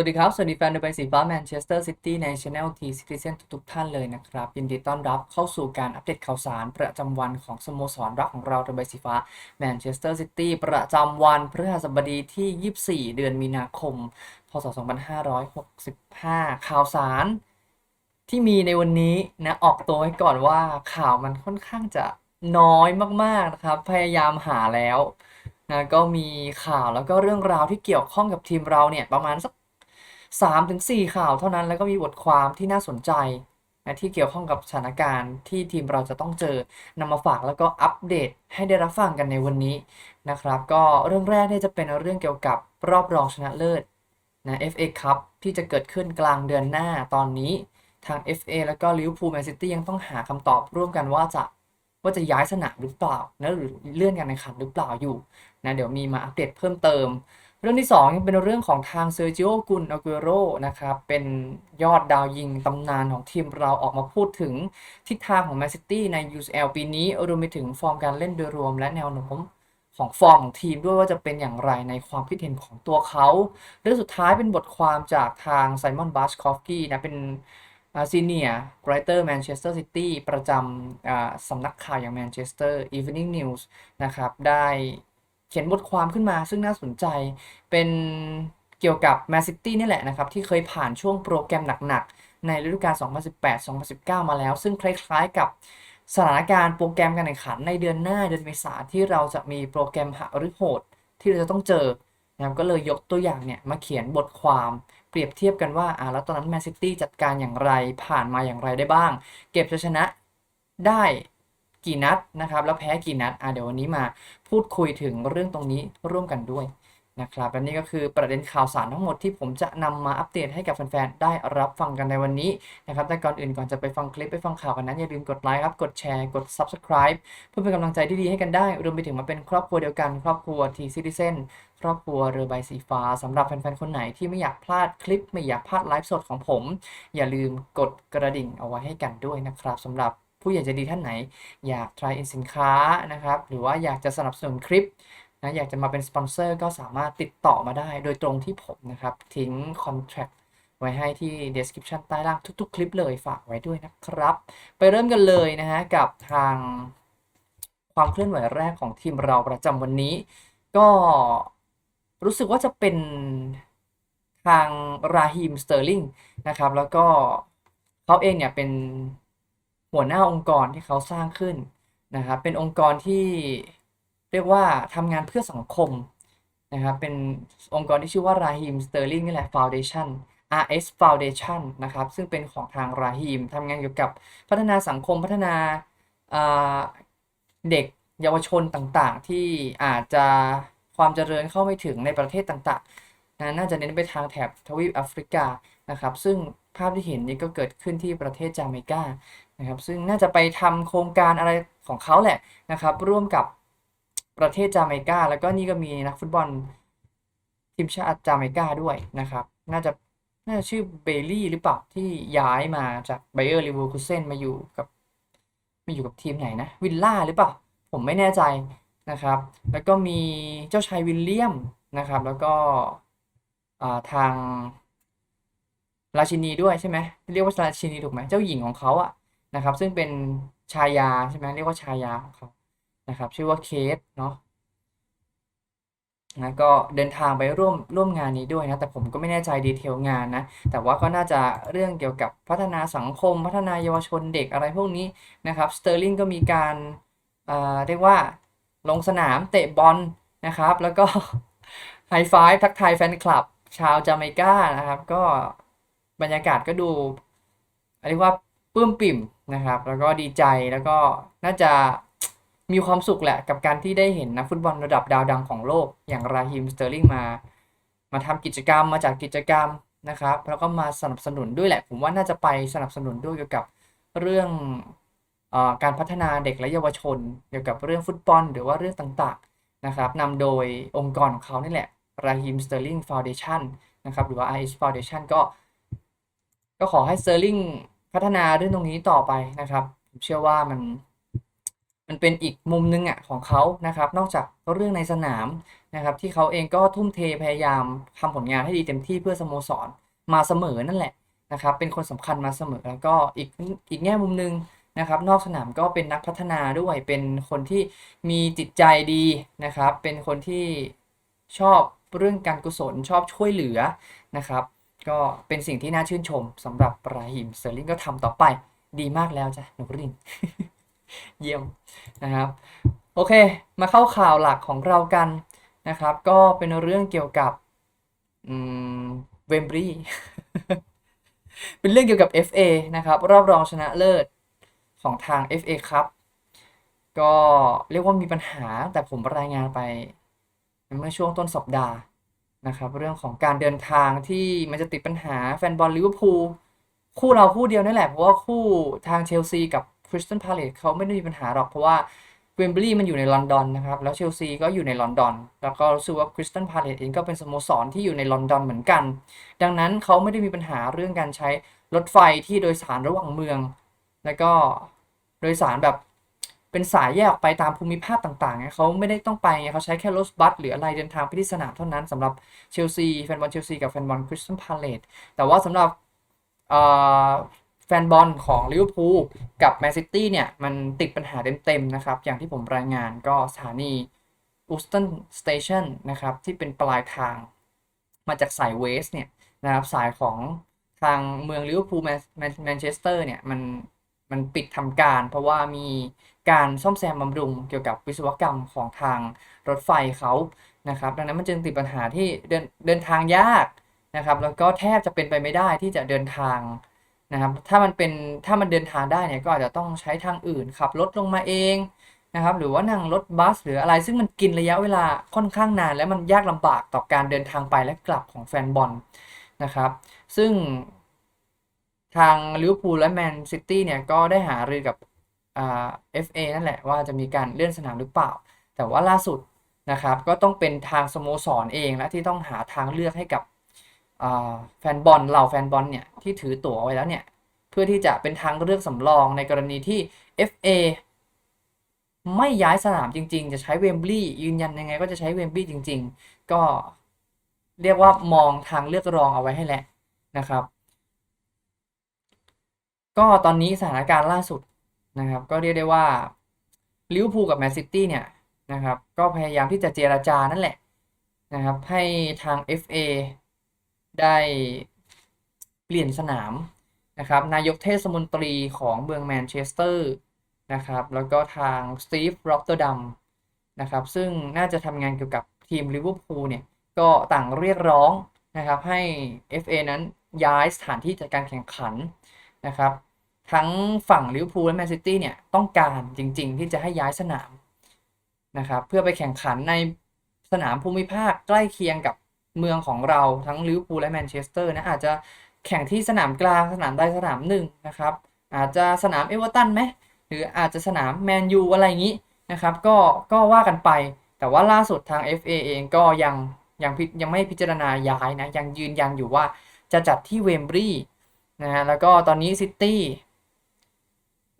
วัสดีครับ สวัสดีแฟนเดอะใบสีฟ้าแมนเชสเตอร์ซิตี้ในช anel T Citizen ทุกๆท่านเลยนะครับ ยินดีต้อนรับเข้าสู่การอัปเดตข่าวสารประจำวันของสโมสรรักของเราเดอะใบสีฟ้าแมนเชสเตอร์ซิตี้ประจำวันพฤหัสบดีที่ 24 เดือนมีนาคม พศ 2565 ข่าวสารที่มีในวันนี้นะออกตัวไว้ก่อนว่าข่าวมันค่อนข้างจะน้อยมากๆนะครับ พยายามหาแล้วนะก็มีข่าวแล้วก็เรื่องราวที่เกี่ยวข้องกับทีมเราเนี่ยประมาณสัก สามถึงสี่ข่าวเท่านั้นแล้วก็มีบทความที่น่าสนใจนะที่เกี่ยวข้องกับสถานการณ์ที่ทีมเราจะต้องเจอนำมาฝากแล้วก็อัปเดตให้ได้รับฟังกันในวันนี้นะครับ ก็เรื่องแรกเนี่ยจะเป็นเรื่องเกี่ยวกับรอบรองชนะเลิศนะ FA Cup ที่จะเกิดขึ้นกลางเดือนหน้าตอนนี้ทาง FA แล้วก็ลิเวอร์พูลแมนซิตี้ยังต้องหาคำตอบร่วมกันว่าจะว่าจะย้ายสนามหรือเปล่านะหรือเลื่อนการแข่งขันหรือเปล่าอยู่นะเดี๋ยวมีมาอัปเดตเพิ่มเติม เรื่องที่2ยังเป็นเรื่องของทางเซอร์จิโอกุนอากุโรนะครับ เป็นยอดดาวยิงตำนานของทีมเราออกมาพูดถึงทิศทางของแมนซิตี้ใน UCL ปีนี้รวมไปถึงฟอร์มการเล่นโดยรวมและแนวโน้มของฟอร์มของทีมด้วยว่าจะเป็นอย่างไรในความคิดเห็นของตัวเขา เรื่องสุดท้ายเป็นบทความจากทางไซมอนบาสคอฟกี้นะ เป็นซีเนียร์ไรเตอร์แมนเชสเตอร์ซิตี้ประจำสำนักข่าวอย่างแมนเชสเตอร์อี n วนิ่งนิวส์นะครับได้ เขียนบทความขึ้นมาซึ่งน่าสนใจเป็นเกี่ยวกับแมนซิตี้นี่แหละนะครับ ที่เคยผ่านช่วงโปรแกรมหนักๆ ในฤดูกาล 2018-2019 มาแล้ว ซึ่งคล้ายๆกับสถานการณ์โปรแกรมการแข่งขันในเดือนหน้าเดือนเมษาที่เราจะมีโปรแกรมหฤโหดที่เราจะต้องเจอนะครับก็เลยยกตัวอย่างเนี่ยมาเขียนบทความเปรียบเทียบกันว่าอ่าแล้วตอนนั้นแมนซิตี้จัดการอย่างไรผ่านมาอย่างไรได้บ้าง เก็บชัยชนะได้ กี่นัดนะครับแล้วแพ้กี่นัดอ่าเดี๋ยววันนี้มาพูดคุยถึงเรื่องตรงนี้ร่วมกันด้วยนะครับและนี่ก็คือประเด็นข่าวสารทั้งหมดที่ผมจะนำมาอัปเดตให้กับแฟนๆ ได้รับฟังกันในวันนี้นะครับ แต่ก่อนอื่นก่อนจะไปฟังคลิปไปฟังข่าวกันนั้นอย่าลืมกดไลค์ครับ กดแชร์ กด subscribe เพื่อเป็นกำลังใจที่ดีให้กันได้ รวมไปถึงมาเป็นครอบครัวเดียวกัน ครอบครัวทีซิติเซนครอบครัวเรือใบสีฟ้าสำหรับแฟนๆ คนไหนที่ไม่อยากพลาดคลิป ไม่อยากพลาดไลฟ์สดของผม อย่าลืมกดกระดิ่งเอาไว้ให้กันด้วยนะครับสำหรับ ผู้ใหญ่ใจดีท่านไหน อยาก try in สินค้านะครับ หรือว่าอยากจะสนับสนุนคลิปนะอยากจะมาเป็นสปอนเซอร์ก็สามารถติดต่อมาได้ โดยตรงที่ผมนะครับ ทิ้ง contract ไว้ให้ที่ description ใต้ล่างทุก ๆ คลิปเลยฝากไว้ด้วยนะครับ ไปเริ่มกันเลยนะฮะกับทางความเคลื่อนไหวแรกของทีมเราประจำวันนี้ ก็รู้สึกว่าจะเป็นทางราฮิมสเตอร์ลิงนะครับ แล้วก็เขาเองเนี่ยเป็น หัวหน้าองค์กรที่เขาสร้างขึ้นนะครับ เป็นองค์กรที่เรียกว่าทำงานเพื่อสังคมนะครับ เป็นองค์กรที่ชื่อว่า Rahim Sterling นี่แหละ Foundation RS Foundation นะครับ ซึ่งเป็นของทาง Rahim ทำงานเกี่ยวกับพัฒนาสังคมพัฒนาเด็กเยาวชนต่างๆ ที่อาจจะความเจริญเข้าไม่ถึงในประเทศต่างๆนะน่าจะเน้นไปทางแถบทวีปแอฟริกานะครับ ซึ่งภาพที่เห็นนี้ก็เกิดขึ้นที่ประเทศจาเมกา นะครับซึ่งน่าจะไปทำโครงการอะไรของเขาแหละนะครับ ร่วมกับประเทศจาเมกา แล้วก็นี่ก็มีนักฟุตบอลทีมชาติจาเมกาด้วยนะครับ น่าจะน่าจะชื่อเบลลี่หรือเปล่าที่ย้ายมาจากไบเออร์ลิเวอร์คูเซนมาอยู่กับมาอยู่กับทีมไหนนะวิลล่าหรือเปล่า ผมไม่แน่ใจนะครับ แล้วก็มีเจ้าชายวิลเลียมนะครับ แล้วก็ทางราชินีด้วยใช่ไหมเรียกว่าราชินีถูกไหมเจ้าหญิงของเขาอะ นะครับ ซึ่งเป็นชายาใช่ไหมเรียกว่าชายาของเขานะครับ ชื่อว่าเคสเนาะนะก็เดินทางไปร่วมร่วมงานนี้ด้วยนะ แต่ผมก็ไม่แน่ใจดีเทลงานนะ แต่ว่าก็น่าจะเรื่องเกี่ยวกับพัฒนาสังคม พัฒนาเยาวชนเด็กอะไรพวกนี้นะครับสเตอร์ลิงก็มีการเอ่อเรียกว่าลงสนามเตะบอลนะครับ แล้วก็ไฮไฟทักทายแฟนคลับ ชาวจาเมกานะครับ ก็บรรยากาศก็ดูเรียกว่า ปลื้มปิ่มนะครับ แล้วก็ดีใจแล้วก็น่าจะมีความสุขแหละกับการที่ได้เห็นนักฟุตบอลระดับดาวดังของโลก อย่างราฮิมสเตอร์ลิงมา มาทำกิจกรรมมาจากกิจกรรมนะครับ แล้วก็มาสนับสนุนด้วยแหละ ผมว่าน่าจะไปสนับสนุนด้วยเกี่ยวกับเรื่องอการพัฒนาเด็กและเยาวชน เกี่ยวกับเรื่องฟุตบอล หรือว่าเรื่องต่างๆนะครับนำโดยองค์กรของเขานี่แหละราฮิมสเตอร์ลิงฟาวเดชันนะครับหรือว่า IS Foundation ก็ ก็ขอให้สเตอร์ลิง พัฒนาเรื่องตรงนี้ต่อไปนะครับ ผมเชื่อว่ามัน มันเป็นอีกมุมหนึงอะของเขานะครับ นอกจากเรื่องในสนามนะครับ ที่เขาเองก็ทุ่มเทพยายามทำผลงานให้ดีเต็มที่เพื่อสโมสรมาเสมอนั่นแหละนะครับ เป็นคนสำคัญมาเสมอแล้วก็อีกอีกแง่มุมหนึงนะครับ นอกสนามก็เป็นนักพัฒนาด้วยเป็นคนที่มีจิตใจดีนะครับ เป็นคนที่ชอบเรื่องการกุศลชอบช่วยเหลือนะครับ ก็เป็นสิ่งที่น่าชื่นชมสำหรับราฮิมเตอร์ลิงก็ทำต่อไปดีมากแล้วจ้ะหนูรินเยี่ยมนะครับ โอเค มาเข้าข่าวหลักของเรากันนะครับ ก็เป็นเรื่องเกี่ยวกับเวมบรีเป็นเรื่องเกี่ยวกับ FA นะครับ รอบรองชนะเลิศของทาง FA ครับ ก็เรียกว่ามีปัญหาแต่ผมรายงานไป เมื่อช่วงต้นสัปดาห์ นะครับเรื่องของการเดินทางที่มันจะติดปัญหาแฟนบอลลิเวอร์พูลคู่เราคู่เดียวนั่แหละ เพราะว่าคู่ทางเชลซีกับคริสตันพาเลตเขาไม่ได้มีปัญหาหรอกเพราะว่าเวมบลีย์มันอยู่ในลอนดอนนะครับ แล้วเชลซีก็อยู่ในลอนดอน แล้วก็รู้สึกว่าคริสตันพาเลตเองก็เป็นสโมสรที่อยู่ในลอนดอนเหมือนกัน ดังนั้นเขาไม่ได้มีปัญหาเรื่องการใช้รถไฟที่โดยสารระหว่างเมือง แล้วก็โดยสารแบบ เป็นสายแยกออกไปตามภูมิภาคต่างๆไงเขาไม่ได้ต้องไปไงเขาใช้แค่รถบัสหรืออะไรเดินทางไปที่สนามเท่านั้นสำหรับเชลซีแฟนบอลเชลซีกับแฟนบอลคริสตันพาเลตแต่ว่าสำหรับแฟนบอลของลิเวอร์พูลกับแมนซิตี้เนี่ย มันติดปัญหาเต็มๆนะครับ อย่างที่ผมรายงานก็สถานีอูสตันสเตชันนะครับ ที่เป็นปลายทางมาจากสายเวสเนี่ยนะครับสายของทางเมืองลิเวอร์พูลแมนเชสเตอร์เนี่ย มันมันปิดทำการเพราะว่ามี การซ่อมแซมบำรุงเกี่ยวกับวิศวกรรมของทางรถไฟเขานะครับ ดังนั้นมันจึงติดปัญหาที่เดินเดินทางยากนะครับ แล้วก็แทบจะเป็นไปไม่ได้ที่จะเดินทางนะครับ ถ้ามันเป็นถ้ามันเดินทางได้เนี่ยก็อาจจะต้องใช้ทางอื่นขับรถลงมาเองนะครับ หรือว่านั่งรถบัส หรืออะไรซึ่งมันกินระยะเวลาค่อนข้างนาน และมันยากลำบากต่อการเดินทางไปและกลับของแฟนบอลนะครับ ซึ่งทางลิเวอร์พูลและแมนซิตี้เนี่ยก็ได้หารือกับ FA นั่นแหละว่าจะมีการเลื่อนสนามหรือเปล่า แต่ว่าล่าสุดนะครับก็ต้องเป็นทางสโมสรเองและที่ต้องหาทางเลือกให้กับแฟนบอลเหล่าแฟนบอลเนี่ยที่ถือตั๋วไว้แล้วเนี่ยเพื่อที่จะเป็นทางเลือกสำรองในกรณีที่ FA ไม่ย้ายสนามจริง ๆ จะใช้เวมบลีย์ยืนยันยังไง ก็จะใช้เวมบลีย์จริง ๆ ก็เรียกว่ามองทางเลือกรองเอาไว้ให้แล้วนะครับ ก็ตอนนี้สถานการณ์ล่าสุด นะครับ ก็เรียกได้ว่าลิเวอร์พูลกับแมนซิตี้เนี่ยนะครับ ก็พยายามที่จะเจราจานั่นแหละนะครับ ให้ทาง FA ได้เปลี่ยนสนามนะครับ นายกเทศมนตรีของเมืองแมนเชสเตอร์นะครับ แล้วก็ทางสตีฟร็อกเตอร์ดัมนะครับ ซึ่งน่าจะทำงานเกี่ยวกับทีมลิเวอร์พูลเนี่ย ก็ต่างเรียกร้องนะครับให้ FA นั้นย้ายสถานที่จัดการแข่งขันนะครับ ทั้งฝั่งลิเวอร์พูลและแมนซิตี้เนี่ยต้องการจริง ๆ ที่จะให้ย้ายสนามนะครับเพื่อไปแข่งขันในสนามภูมิภาคใกล้เคียงกับเมืองของเราทั้งลิเวอร์พูลและแมนเชสเตอร์นะอาจจะแข่งที่สนามกลางสนามใดสนามหนึ่งนะครับอาจจะสนามเอเวอร์ตันไหมหรืออาจจะสนามแมนยูอะไรอย่างนี้นะครับก็ก็ว่ากันไปแต่ว่าล่าสุดทาง FA เองก็ยังยังยังไม่พิจารณาย้ายนะยังยืนยันอยู่ว่าจะจัดที่เวมบรีนะฮะแล้วก็ตอนนี้ซิตี้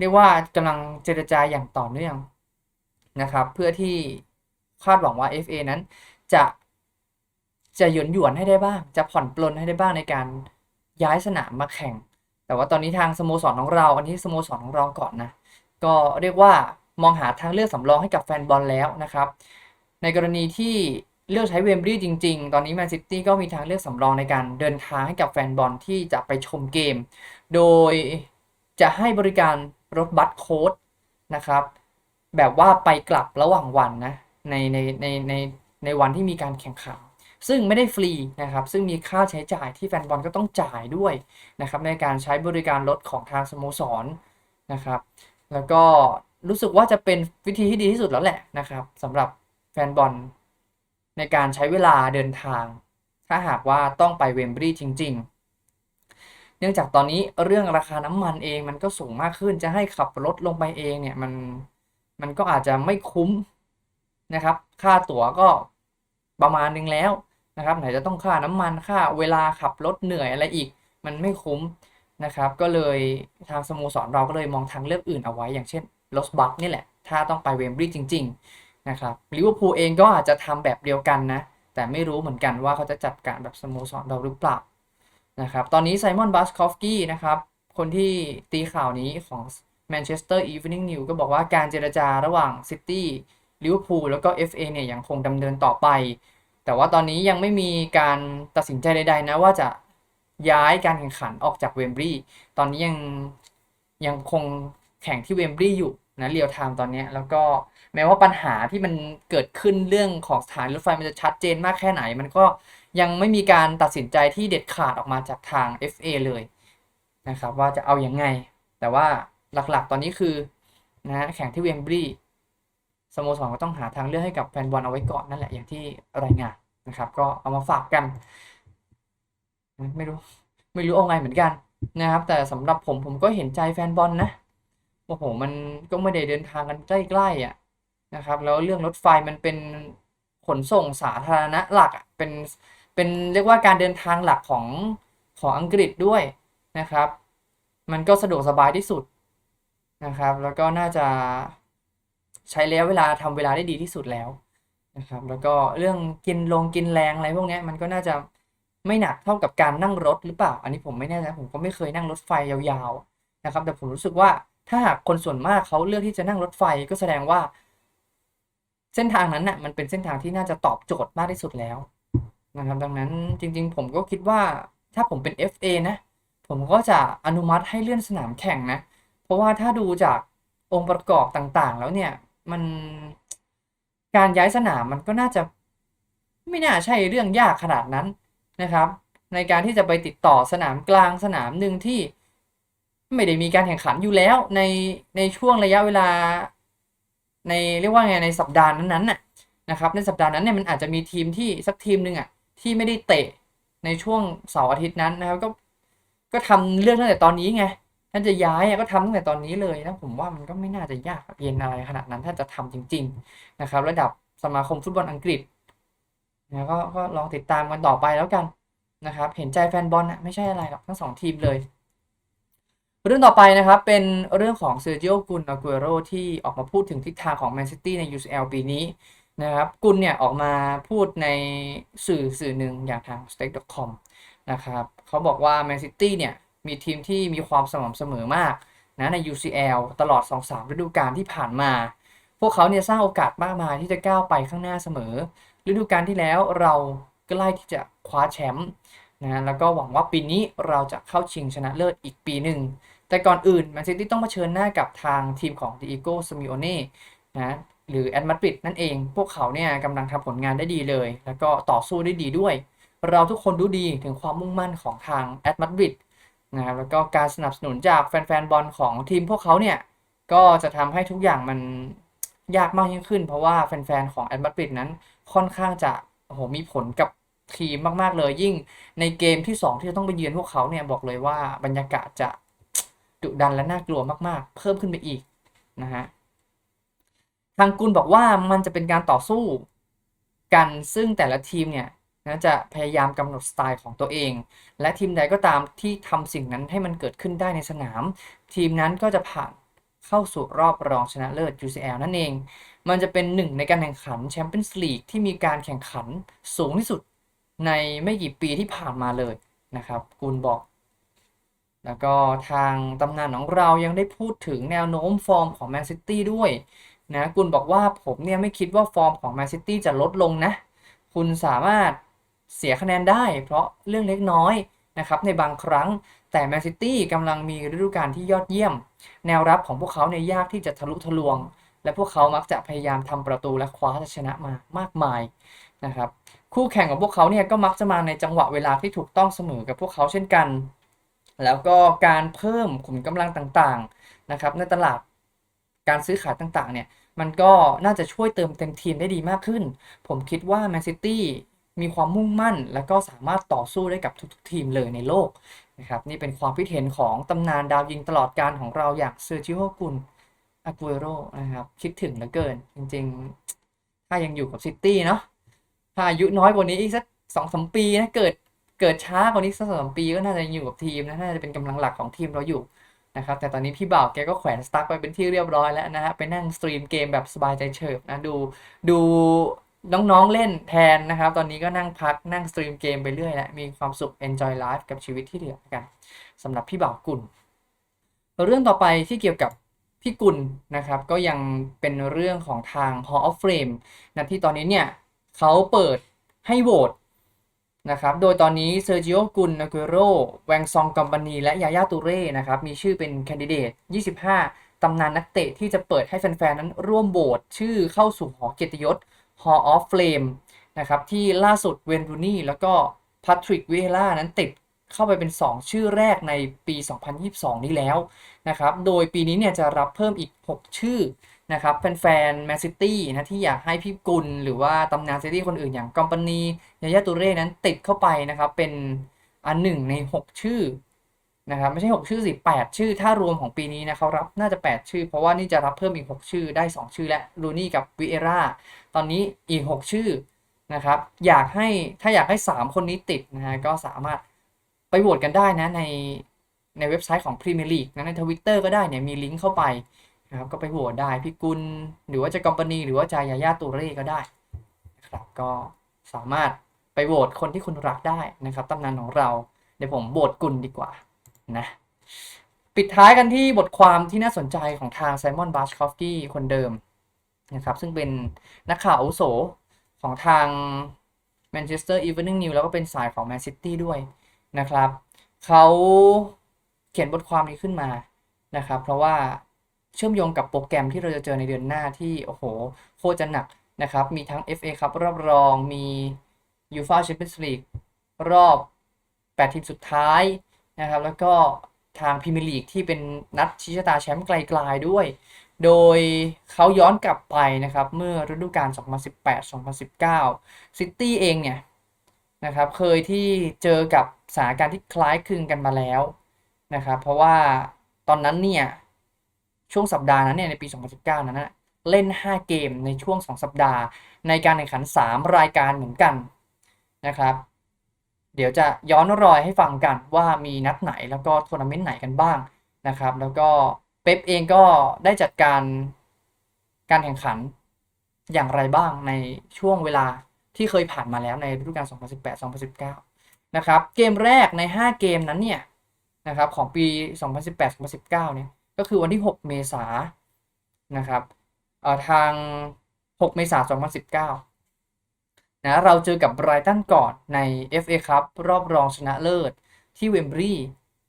เรียกว่ากำลังเจรจาอย่างต่อเนื่องนะครับ เพื่อที่คาดหวังว่า FA นั้นจะจะหยวนหยวนให้ได้บ้าง จะผ่อนปลนให้ได้บ้างในการย้ายสนามมาแข่ง แต่ว่าตอนนี้ทางสโมสรของเรา อันนี้สโมสรของเราก่อนนะ ก็เรียกว่ามองหาทางเลือกสำรองให้กับแฟนบอลแล้วนะครับ ในกรณีที่เลือกใช้เวมบรีจริง ๆ ตอนนี้แมนซิตี้ก็มีทางเลือกสำรองในการเดินทางให้กับแฟนบอลที่จะไปชมเกม โดยจะให้บริการ รถบัสโค้ดนะครับ แบบว่าไปกลับระหว่างวันนะในในในในในวันที่มีการแข่งขันซึ่งไม่ได้ฟรีนะครับ ซึ่งมีค่าใช้จ่ายที่แฟนบอลก็ต้องจ่ายด้วยนะครับในการใช้บริการรถของทางสโมสรนะครับ แล้วก็รู้สึกว่าจะเป็นวิธีที่ดีที่สุดแล้วแหละนะครับสำหรับแฟนบอลในการใช้เวลาเดินทาง ถ้าหากว่าต้องไปเวมบรีจริง เนื่องจากตอนนี้เรื่องราคาน้ำมันเองมันก็สูงมากขึ้นจะให้ขับรถลงไปเองเนี่ยมันมันก็อาจจะไม่คุ้มนะครับ ค่าตั๋วก็ประมาณนึงแล้วนะครับ ไหนจะต้องค่าน้ำมันค่าเวลาขับรถเหนื่อยอะไรอีก มันไม่คุ้มนะครับ ก็เลยทางสโมสรเราก็เลยมองทางเลือกอื่นเอาไว้ อย่างเช่นรถบัสนี่แหละ ถ้าต้องไปเวมบลีย์จริง ๆ นะครับลิเวอร์พูลเองก็อาจจะทำแบบเดียวกันนะ แต่ไม่รู้เหมือนกันว่าเขาจะจัดการแบบสโมสรเราหรือเปล่า นะครับ ตอนนี้ไซมอนบัสคอฟกี้นะครับ คนที่ตีข่าวนี้ของ Manchester Evening News ก็บอกว่าการเจรจาระหว่างซิตี้ลิเวอร์พูลแล้วก็ FA เนี่ยยังคงดำเนินต่อไป แต่ว่าตอนนี้ยังไม่มีการตัดสินใจใดๆนะว่าจะย้ายการแข่งขันออกจากเวมบลีย์ตอนนี้ยังยังคงแข่งที่เวมบลีย์อยู่นะเรียลไทม์ตอนนี้แล้วก็แม้ว่าปัญหาที่มันเกิดขึ้นเรื่องของสถานรถไฟมันจะชัดเจนมากแค่ไหน มันก็ ยังไม่มีการตัดสินใจที่เด็ดขาดออกมาจากทาง FA เลยนะครับว่าจะเอาอยัางไง แต่ว่าหลักๆ ตอนนี้คือนะแข่งที่เวมบลีย์สโมสรก็ต้องหาทางเลือกให้กับแฟนบอลเอาไว้ก่อนนั่นแหละอย่างที่รายงานนะครับ ก็เอามาฝากกัน ไม่รู้ ไม่รู้เอาไงเหมือนกันนะครับ แต่สำหรับผมผมก็เห็นใจแฟนบอลนะโอ้โหมันก็ไม่ได้เดินทางกันใกล้ๆอะนะครับ แล้วเรื่องรถไฟมันเป็นขนส่งสาธารณะหลักอะเป็น เป็นเรียกว่าการเดินทางหลักของของอังกฤษด้วยนะครับ มันก็สะดวกสบายที่สุดนะครับ แล้วก็น่าจะใช้ระยะเวลาทำเวลาได้ดีที่สุดแล้วนะครับ แล้วก็เรื่องกินลงกินแรงอะไรพวกนี้มันก็น่าจะไม่หนักเท่ากับการนั่งรถหรือเปล่า อันนี้ผมไม่แน่ใจผมก็ไม่เคยนั่งรถไฟยาวๆนะครับ แต่ผมรู้สึกว่าถ้าหากคนส่วนมากเขาเลือกที่จะนั่งรถไฟก็แสดงว่า เส้นทางนั้นน่ะมันเป็นเส้นทางที่น่าจะตอบโจทย์มากที่สุดแล้ว นะครับ ดังนั้นจริงๆ ผมก็คิดว่าถ้าผมเป็น FA นะ ผมก็จะอนุมัติให้เลื่อนสนามแข่งนะ เพราะว่าถ้าดูจากองค์ประกอบต่างๆ แล้วเนี่ยมันการย้ายสนามมันก็น่าจะไม่น่าใช่เรื่องยากขนาดนั้นนะครับ ในการที่จะไปติดต่อสนามกลางสนามหนึ่งที่ไม่ได้มีการแข่งขันอยู่แล้วในในช่วงระยะเวลา ในเรียกว่าไงในสัปดาห์นั้นๆน่ะนะครับในสัปดาห์นั้นเนี่ยมันอาจจะมีทีมที่สักทีมหนึ่งอะ ที่ไม่ได้เตะในช่วงเสาร์อาทิตย์นั้นนะครับ ก็ก็ทำเรื่องตั้งแต่ตอนนี้ไงถ้าจะย้ายก็ทำตั้งแต่ตอนนี้เลยนะผมว่ามันก็ไม่น่าจะยากเย็นอะไรขนาดนั้นถ้าจะทำจริง ๆนะครับ ระดับสมาคมฟุตบอลอังกฤษนะก็ก็ลองติดตามกันต่อไปแล้วกันนะครับ เห็นใจแฟนบอลนะไม่ใช่อะไรหรอกทั้งสองทีมเลยเรื่องต่อไปนะครับเป็นเรื่องของเซอร์จิโอกุนอากัวโรที่ออกมาพูดถึงทิศทางของแมนซิตี้ใน UCL ปีนี้ นะครับกุนเนี่ยออกมาพูดในสื่อสื่อหนึ่งอย่างทาง stake.com นะครับเขาบอกว่าแมนซิตี้เนี่ยมีทีมที่มีความสม่ำเสมอมากนะใน UCL ตลอด 2-3 ฤดูกาลที่ผ่านมา พวกเขาเนี่ยสร้างโอกาสมากมายที่จะก้าวไปข้างหน้าเสมอ ฤดูกาลที่แล้วเราใกล้ที่จะคว้าแชมป์นะแล้วก็หวังว่าปีนี้เราจะเข้าชิงชนะเลิศอีกปีหนึ่ง แต่ก่อนอื่นแมนซิตี้ต้องเผชิญหน้ากับทางทีมของดิเอโกสมิโอเน่นะ หรือแอดมาดริดนั่นเอง พวกเขาเนี่ยกำลังทำผลงานได้ดีเลย แล้วก็ต่อสู้ได้ดีด้วย เราทุกคนรู้ดีถึงความมุ่งมั่นของทางแอดมาดริดนะครับแล้วก็การสนับสนุนจากแฟนๆบอลของทีมพวกเขาเนี่ยก็จะทำให้ทุกอย่างมันยากมากยิ่งขึ้น เพราะว่าแฟนๆของแอดมาดริดนั้นค่อนข้างจะโอ้โหมีผลกับทีมมากๆเลย ยิ่งในเกมที่ 2 ที่จะต้องไปเยือนพวกเขาเนี่ยบอกเลยว่าบรรยากาศจะดุดันและน่ากลัวมากๆ เพิ่มขึ้นไปอีกนะฮะ ทางกุลบอกว่ามันจะเป็นการต่อสู้กันซึ่งแต่ละทีมเนี่ยนะจะพยายามกำหนดสไตล์ของตัวเอง และทีมใดก็ตามที่ทำสิ่งนั้นให้มันเกิดขึ้นได้ในสนาม ทีมนั้นก็จะผ่านเข้าสู่รอบรองชนะเลิศ UCL นั่นเอง มันจะเป็นหนึ่งในการแข่งขันแชมเปี้ยนส์ลีกที่มีการแข่งขันสูงที่สุดในไม่กี่ปีที่ผ่านมาเลยนะครับกุลบอก แล้วก็ทางตำนานของเรายังได้พูดถึงแนวโน้มฟอร์มของแมนซิตี้ด้วย นะกุลบอกว่าผมเนี่ยไม่คิดว่าฟอร์มของแมนซิตี้จะลดลงนะ คุณสามารถเสียคะแนนได้ เพราะเรื่องเล็กน้อยนะครับในบางครั้งแต่แมนซิตี้กำลังมีฤดูกาลที่ยอดเยี่ยม แนวรับของพวกเขาเนี่ยยากที่จะทะลุทะลวง และพวกเขามักจะพยายามทำประตูและคว้าชัยชนะมามากมายนะครับคู่แข่งของพวกเขาเนี่ยก็มักจะมาในจังหวะเวลาที่ถูกต้องเสมอกับพวกเขาเช่นกัน แล้วก็การเพิ่มขุมกำลังต่างๆนะครับในตลาด การซื้อขายต่างๆเนี่ยมันก็น่าจะช่วยเติมเต็มทีมได้ดีมากขึ้น ผมคิดว่าแมนซิตี้มีความมุ่งมั่น และก็สามารถต่อสู้ได้กับทุกๆทีมเลยในโลกนะครับนี่เป็นความคิดเห็นของตำนานดาวยิงตลอดการของเราอย่างเซอร์จิโอกุนอากูเอโรนะครับคิดถึงเหลือเกิน จริงๆ ถ้ายังอยู่กับซิตี้เนาะถ้าอายุน้อยกว่านี้อีกสักสองสมปีนะเกิดเกิดช้ากว่านี้สักสองปีก็น่าจะอยู่กับทีมนะน่าจะเป็นกำลังหลักของทีมเราอยู่ นะครับแต่ตอนนี้พี่บ่าวแกก็แขวนสตั๊กไปเป็นที่เรียบร้อยแล้วนะฮะไปนั่งสตรีมเกมแบบสบายใจเฉิบนะดูดูน้องๆเล่นแทนนะครับ ตอนนี้ก็นั่งพักนั่งสตรีมเกมไปเรื่อยแล้วมีความสุข enjoy life กับชีวิตที่เหลือกันสำหรับพี่บ่าวกุลเรื่องต่อไปที่เกี่ยวกับพี่กุลนะครับ ก็ยังเป็นเรื่องของทาง Hall of Fame นะที่ตอนนี้เนี่ยเขาเปิดให้โหวต นะครับ โดยตอนนี้เซอร์จิโอ กุลนาเกโรแวงซองกัมปานี และยายาตูเร่นะครับ มีชื่อเป็นแคนดิเดต 25 ตำนานนักเตะที่จะเปิดให้แฟนๆ นั้นร่วมโหวตชื่อเข้าสู่หอเกียรติยศ Hall of Fame นะครับที่ล่าสุดเวนรูนี่แล้วก็พาทริกวิเอล่านั้นติดเข้าไปเป็น 2 ชื่อแรกในปี 2022 นี้แล้วนะครับ โดยปีนี้เนี่ยจะรับเพิ่มอีก 6 ชื่อ นะครับแฟนๆแมนซิตี้นะที่อยากให้พี่กุลหรือว่าตำนานซิตี้คนอื่นอย่างกอมปานียายาตูเร่นั้นติดเข้าไปนะครับเป็นอันหนึ่งใน 6 ชื่อนะครับไม่ใช่ 6 ชื่อสิ8ชื่อ ถ้ารวมของปีนี้นะเขารับน่าจะ 8 ชื่อ เพราะว่านี่จะรับเพิ่มอีก 6 ชื่อได้ 2 ชื่อและลูนี่กับวิเอร่าตอนนี้อีก 6 ชื่อนะครับอยากให้ถ้าอยากให้ 3 คนนี้ติดนะฮะก็สามารถไปโหวตกันได้นะในในเว็บไซต์ของพรีเมียร์ลีกนะในทวิตเตอร์ก็ได้เนี่ยมีลิงก์เข้าไป นะครับก็ไปโหวตได้พี่กุลหรือว่าจะกอมปานีหรือว่าจะยายาตูเร่ก็ได้นะครับก็สามารถไปโหวตคนที่คุณรักได้นะครับตำนานของเราเดี๋ยวผมโหวตกุลดีกว่านะปิดท้ายกันที่บทความที่น่าสนใจของทางไซมอนบาชคอฟกี้คนเดิมนะครับซึ่งเป็นนักข่าวอุโสของทาง Manchester Evening News แล้วก็เป็นสายของ Man City ด้วยนะครับ เขาเขียนบทความนี้ขึ้นมานะครับ เพราะว่า เชื่อมโยงกับโปรแกรมที่เราจะเจอในเดือนหน้าที่โอ้โหโคตรจะหนักนะครับ มีทั้ง FA ครับรอบรองมี UEFA Champions League รอบ 8 ทีมสุดท้ายนะครับ แล้วก็ทางพรีเมียร์ลีกที่เป็นนัดชี้ชะตาแชมป์ไกลๆด้วย โดยเขาย้อนกลับไปนะครับ เมื่อฤดูกาล 2018-2019 ซิตี้เองเนี่ยนะครับเคยที่เจอกับสถานการณ์ที่คล้ายคลึงกันมาแล้วนะครับ เพราะว่าตอนนั้นเนี่ย ช่วงสัปดาห์นั้นเนี่ยในปี 2019 นั้นนะเล่น 5 เกมในช่วง 2 สัปดาห์ ในการแข่งขัน 3 รายการเหมือนกันนะครับ เดี๋ยวจะย้อนรอยให้ฟังกันว่ามีนัดไหนแล้วก็ทัวร์นาเมนต์ไหนกันบ้างนะครับ แล้วก็เป๊ปเองก็ได้จัดการการแข่งขันอย่างไรบ้างในช่วงเวลาที่เคยผ่านมาแล้วในฤดูกาล 2018-2019 นะครับ เกมแรกใน 5 เกมนั้นเนี่ยนะครับของปี 2018-2019 เนี่ย ก็คือวันที่ 6 เมษายนนะครับทาง 6 เมษายน 2019 นะ เราเจอกับไบรตันก่อนใน FA ครับรอบรองชนะเลิศที่เวมบรี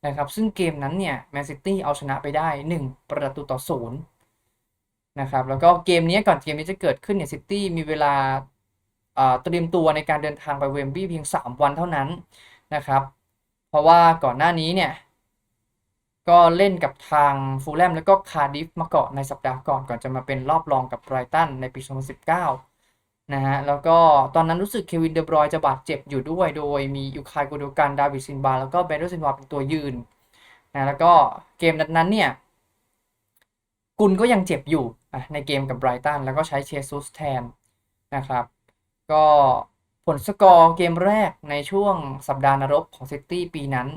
นะครับ ซึ่งเกมนั้นเนี่ยแมนซิตี้เอาชนะไปได้ 1 ประตูต่อ0นะครับ แล้วก็เกมนี้ก่อนเกมนี้จะเกิดขึ้นเนี่ยซิตี้มีเวลาเตรียมตัวในการเดินทางไปเวมบรีเพียง 3 วันเท่านั้นนะครับ เพราะว่าก่อนหน้านี้เนี่ย ก็เล่นกับทางฟูลแลมแล้วก็คาร์ดิฟมาก่อนในสัปดาห์ก่อนก่อนจะมาเป็นรอบรองกับไบรตันในปี 2019 นะฮะ แล้วก็ตอนนั้นรู้สึกเควินเดบรอยจะบาดเจ็บอยู่ด้วย โดยมียูคายโกโดกันดาวิดซินบา แล้วก็เบนโดซินวาเป็นตัวยืนนะแล้วก็เกมนั้นเนี่ย กุลก็ยังเจ็บอยู่ในเกมกับไบรตันแล้วก็ใช้เชซุสแทนนะครับ ก็ผลสกอร์เกมแรกในช่วงสัปดาห์นรกของซิตี้ปีนั้น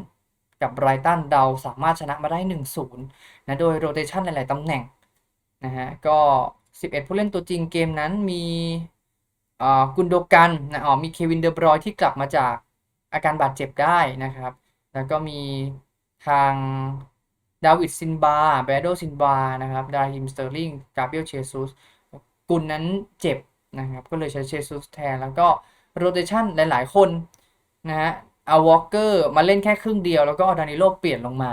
กับไบรตันเราสามารถชนะมาได้ 1-0นะโดยโรเตชันหลาย ๆตำแหน่งนะฮะก็ 11 ผู้เล่นตัวจริงเกมนั้นมีกุนโดกันนะอ๋อมีเควินเดอบรอยที่กลับมาจากอาการบาดเจ็บได้นะครับ แล้วก็มีทางดาวิดซินบาเบโดซินบานะครับดาฮิมสเตอร์ลิงกาเบรียลเชซุสกุนนั้นเจ็บนะครับ ก็เลยใช้เชซุสแทน แล้วก็โรเตชันหลาย ๆ คนนะฮะ เอาวอลเกอร์มาเล่นแค่ครึ่งเดียวแล้วก็ดานิโลเปลี่ยนลงมา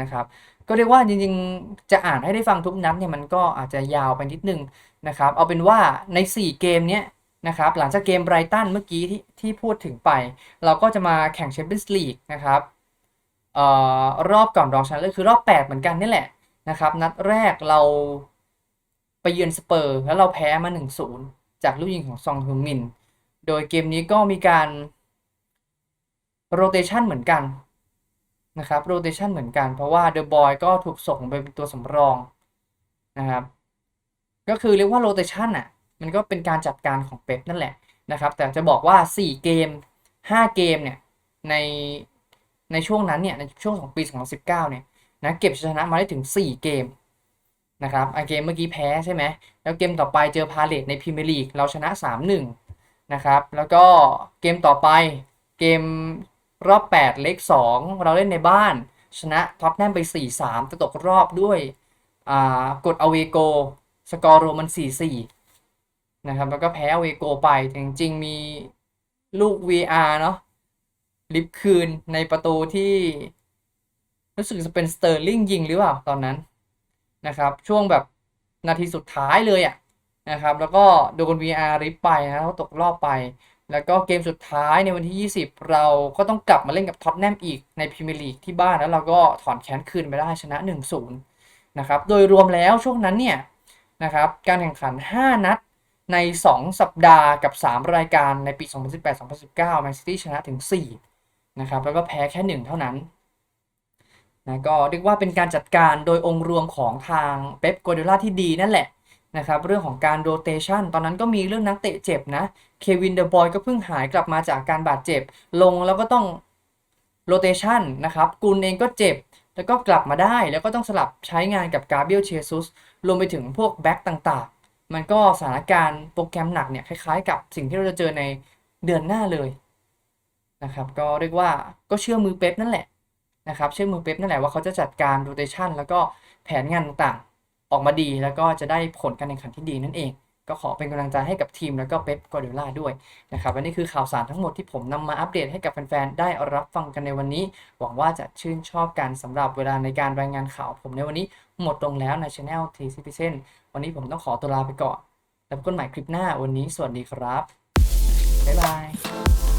นะครับ ก็เรียกว่าจริงๆ จะอ่านให้ได้ฟังทุกนัดเนี่ยมันก็อาจจะยาวไปนิดนึงนะครับ เอาเป็นว่าใน 4 เกมเนี้ยนะครับ หลังจากเกมไบรตันเมื่อกี้ที่ที่พูดถึงไป เราก็จะมาแข่งแชมเปี้ยนส์ลีกนะครับเอ่อรอบก่อนรองชนะเลิศคือรอบ 8 เหมือนกันนี่แหละนะครับ นัดแรกเราไปเยือนสเปอร์ แล้วเราแพ้มา 1-0 จากลูกยิงของซองฮึงมิน โดยเกมนี้ก็มีการ โรเตชันเหมือนกันนะครับโรเตชันเหมือนกันเพราะว่าเดอะบอยก็ถูกส่งไปเป็นตัวสำรองนะครับ ก็คือเรียกว่าโรเตชันอะมันก็เป็นการจัดการของเป๊ปนั่นแหละนะครับ แต่จะบอกว่า 4 เกม 5 เกมเนี่ยในในช่วงนั้นเนี่ยในช่วงของปี 2019 เนี่ยนะเก็บชนะมาได้ถึง 4 เกมนะครับอะเกมเมื่อกี้แพ้ใช่ไหมแล้วเกมต่อไปเจอพาเลตในพรีเมียร์ลีกเราชนะ 3-1 นะครับ แล้วก็เกมต่อไปเกม รอบ 8 เล็ก 2 เราเล่นในบ้าน ชนะท็อตแนมไป 4-3จะตกรอบด้วยกดอเวโก สกอร์รวมมัน 4-4 นะครับ แล้วก็แพ้อเวโกไปจริงๆ มีลูก VR เนาะลิฟคืนในประตูที่ รู้สึกจะเป็นสเตอร์ลิงยิงหรือเปล่าตอนนั้นนะครับ ช่วงแบบนาทีสุดท้ายเลยอะนะครับ แล้วก็โดน VR ริบไปนะแล้วตกรอบไป แล้วก็เกมสุดท้ายในวันที่ 20 เราก็ต้องกลับมาเล่นกับท็อตแนมอีกในพรีเมียร์ลีกที่บ้านแล้วเราก็ถอนแค้นคืนไปได้ชนะ 1-0 นะครับ โดยรวมแล้วช่วงนั้นเนี่ยนะครับการแข่งขัน 5 นัดใน 2 สัปดาห์กับ 3 รายการในปี 2018-2019แมนซิตี้ชนะถึง 4 นะครับ แล้วก็แพ้แค่ 1 เท่านั้นนะก็เรียกว่าเป็นการจัดการโดยองค์รวมของทางเป๊ปกัวเดล่าที่ดีนั่นแหละ นะครับเรื่องของการโรเตชันตอนนั้นก็มีเรื่องนักเตะเจ็บนะเควินเดอะบอยก็เพิ่งหายกลับมาจากการบาดเจ็บ ลงแล้วก็ต้องโรเตชันนะครับกุนเองก็เจ็บ แล้วก็กลับมาได้แล้วก็ต้องสลับใช้งานกับกาเบรียลเชซุสรวมไปถึงพวกแบ็กต่างๆ มันก็สถานการณ์โปรแกรมหนักเนี่ยคล้ายๆ กับสิ่งที่เราจะเจอในเดือนหน้าเลยนะครับก็เรียกว่าก็เชื่อมือเป๊ปนั่นแหละนะครับเชื่อมือเป๊ปนั่นแหละว่าเขาจะจัดการโรเตชันแล้วก็แผนงานต่างๆ ออกมาดีแล้วก็จะได้ผลการแข่งขันที่ดีนั่นเอง ก็ขอเป็นกำลังใจให้กับทีมแล้วก็เป๊ปกวาร์ดิโอลาด้วยนะครับและนี่คือข่าวสารทั้งหมดที่ผมนำมาอัปเดตให้กับแฟนๆได้รับฟังกันในวันนี้ หวังว่าจะชื่นชอบกันสำหรับเวลาในการรายงานข่าวผมในวันนี้ หมดลงแล้วในช anel T Citizen วันนี้ผมต้องขอตัวลาไปก่อนแล้วพบกันใหม่คลิปหน้าวันนี้สวัสดีครับบ๊ายบาย